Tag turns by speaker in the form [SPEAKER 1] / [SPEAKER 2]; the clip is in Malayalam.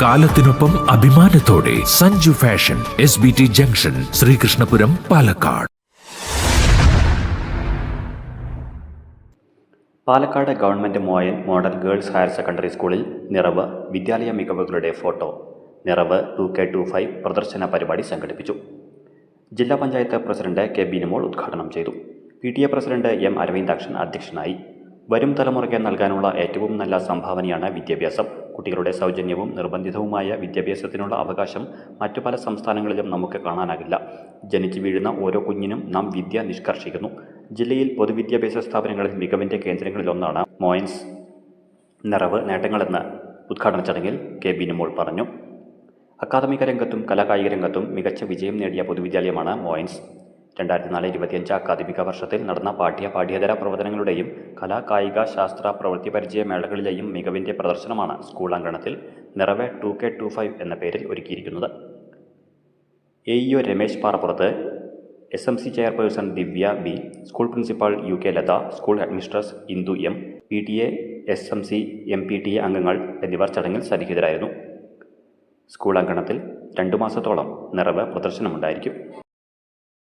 [SPEAKER 1] കാലത്തിനൊപ്പം അഭിമാനത്തോടെ Sanju fashion S B T junction Sreekrishnapuram Palakkad.
[SPEAKER 2] Palakkad government Moyan model girls higher secondary സ്കൂളിൽ നിറവ് വിദ്യാലയ മികവുകളുടെ photo Niravu two K two five പ്രദർശന പരിപാടി സംഘടിപ്പിച്ചു. ജില്ലാ പഞ്ചായത്ത് പ്രസിഡന്റ് കെ ബിനുമോൾ ഉദ്ഘാടനം ചെയ്തു. P T A president M Aravindakshan അധ്യക്ഷനായി. വരും തലമുറയ്ക്ക് നൽകാനുള്ള ഏറ്റവും നല്ല സംഭാവനയാണ് വിദ്യാഭ്യാസം. കുട്ടികളുടെ സൗജന്യവും നിർബന്ധിതവുമായ വിദ്യാഭ്യാസത്തിനുള്ള അവകാശം മറ്റു പല സംസ്ഥാനങ്ങളിലും നമുക്ക് കാണാനാകില്ല. ജനിച്ചു വീഴുന്ന ഓരോ കുഞ്ഞിനും നാം വിദ്യ നിഷ്കർഷിക്കുന്നു. ജില്ലയിൽ പൊതുവിദ്യാഭ്യാസ സ്ഥാപനങ്ങളിൽ മികവിന്റെ കേന്ദ്രങ്ങളിലൊന്നാണ് മോയൻസ്. നിറവ് നേട്ടങ്ങളെന്ന് ഉദ്ഘാടന ചടങ്ങിൽ കെ ബിനുമോൾ പറഞ്ഞു. അക്കാദമിക രംഗത്തും കലാകായിക രംഗത്തും മികച്ച വിജയം നേടിയ പൊതുവിദ്യാലയമാണ് മോയൻസ്. രണ്ടായിരത്തി നാല് ഇരുപത്തിയഞ്ച് അക്കാദമിക വർഷത്തിൽ നടന്ന പാഠ്യ പാഠ്യേതര പ്രവർത്തനങ്ങളുടെയും കലാ കായിക ശാസ്ത്ര പ്രവൃത്തി പരിചയ മേളകളിലെയും മികവിന്റെ പ്രദർശനമാണ് സ്കൂൾ അങ്കണത്തിൽ നിറവെ ടു കെ ടു ഫൈവ് എന്ന പേരിൽ ഒരുക്കിയിരിക്കുന്നത്. A E O Ramesh Parappurath S M C chairperson Divya B school principal U K Latha school administrator Indu M P T A S M C M P T A അംഗങ്ങൾ എന്നിവർ ചടങ്ങിൽ സന്നിഹിതരായിരുന്നു. സ്കൂൾ അങ്കണത്തിൽ രണ്ടു മാസത്തോളം നിറവ് പ്രദർശനമുണ്ടായിരിക്കും.